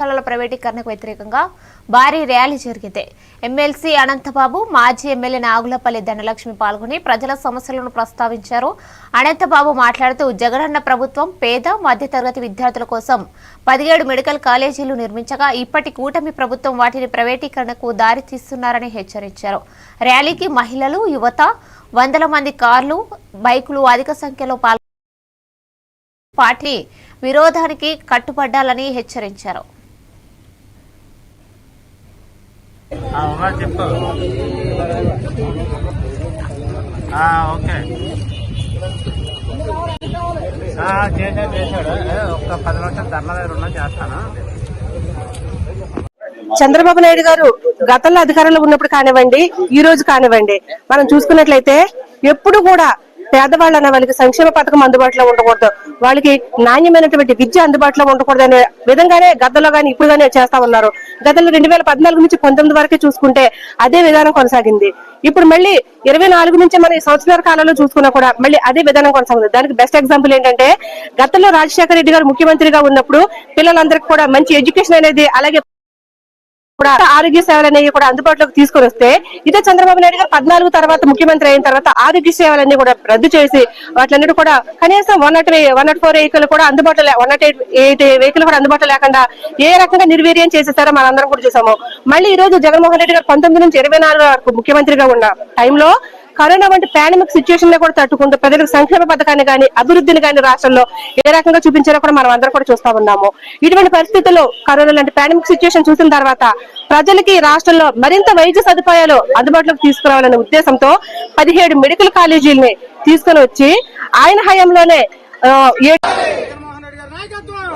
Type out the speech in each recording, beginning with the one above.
పాఠశాలల ప్రైవేటీకరణకు వ్యతిరేకంగా భారీ ర్యాలీ జరిగింది. ఎమ్మెల్సీ అనంతబాబు మాజీ ఎమ్మెల్యే నాగులపల్లి ధనలక్ష్మి పాల్గొని ప్రజల సమస్యలను ప్రస్తావించారు. అనంతబాబు మాట్లాడుతూ జగనన్న ప్రభుత్వం పేద మధ్యతరగతి విద్యార్థుల కోసం పదిహేడు మెడికల్ కాలేజీలు నిర్మించగా ఇప్పటి కూటమి ప్రభుత్వం వాటిని ప్రైవేటీకరణకు దారి తీస్తున్నారని హెచ్చరించారు. ర్యాలీకి మహిళలు యువత వందల మంది కార్లు బైకులు అధిక సంఖ్యలో పాల్గొ పార్టీ విరోధానికి కట్టుబడ్డాలని హెచ్చరించారు. ఆ, చెప్పు. ఓకే. చేశాడు చేశాడు ఒక్క పది నిమిషాలు ధర్నా దగ్గర ఉన్నా చేస్తాను? చంద్రబాబు నాయుడు గారు గతంలో అధికారంలో ఉన్నప్పుడు కానివ్వండి ఈ రోజు కానివ్వండి మనం చూసుకున్నట్లయితే ఎప్పుడు కూడా పేదవాళ్ళు అనే వాళ్ళకి సంక్షేమ పథకం అందుబాటులో ఉండకూడదు. వాళ్ళకి నాణ్యమైనటువంటి విద్య అందుబాటులో ఉండకూడదు అనే విధంగానే గతంలో గానీ ఇప్పుడు గానీ చేస్తా ఉన్నారు. గతంలో రెండు వేల పద్నాలుగు నుంచి పంతొమ్మిది వరకే చూసుకుంటే అదే విధానం కొనసాగింది. ఇప్పుడు మళ్ళీ ఇరవై నాలుగు నుంచి మన సంవత్సరాల కాలంలో చూసుకున్నా కూడా మళ్ళీ అదే విధానం కొనసాగుతుంది. దానికి బెస్ట్ ఎగ్జాంపుల్ ఏంటంటే గతంలో రాజశేఖర రెడ్డి గారు ముఖ్యమంత్రిగా ఉన్నప్పుడు పిల్లలందరికీ కూడా మంచి ఎడ్యుకేషన్ అనేది అలాగే కూడా ఆరోగ్య సేవలు అనేవి కూడా అందుబాటులోకి తీసుకుని వస్తే ఇదే చంద్రబాబు నాయుడు గారు పద్నాలుగు తర్వాత ముఖ్యమంత్రి అయిన తర్వాత ఆరోగ్య సేవలన్నీ కూడా రద్దు చేసి వాటిలన్నిటి కూడా కనీసం one nought one nought four vehicle కూడా అందుబాటులో వన్ నాట్ ఎయిట్ వెహికల్ కూడా అందుబాటులో లేకుండా ఏ రకంగా నిర్వీర్యం చేసేసారో మనందరం కూడా చూసాము. మళ్ళీ ఈ రోజు జగన్మోహన్ రెడ్డి గారు పంతొమ్మిది నుంచి ఇరవై నాలుగు వరకు ముఖ్యమంత్రిగా ఉన్న టైంలో కరోనా వంటి పాండమిక్ సిచ్యువేషన్లో కూడా తట్టుకుంటూ ప్రజలకు సంక్షేమ పథకాన్ని కానీ అభివృద్ధిని కానీ రాష్ట్రంలో ఏ రకంగా చూపించారో కూడా మనం అందరం కూడా చూస్తా ఉన్నాము. ఇటువంటి పరిస్థితుల్లో కరోనా లాంటి పాండమిక్ సిచ్యువేషన్ చూసిన తర్వాత ప్రజలకి రాష్ట్రంలో మరింత వైద్య సదుపాయాలు అందుబాటులోకి తీసుకురావాలనే ఉద్దేశంతో పదిహేడు మెడికల్ కాలేజీలని తీసుకొని వచ్చి ఆయన హయాంలోనే నాయకత్వం!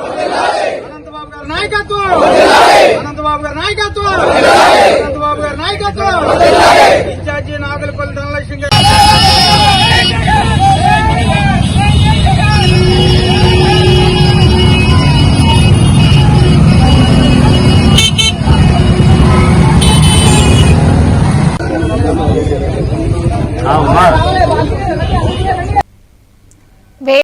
అనంతబాబు నాయకత్వం! అనంతబాబు నాయకత్వం! అనంతబాబు నాయకత్వం! 啊，五二。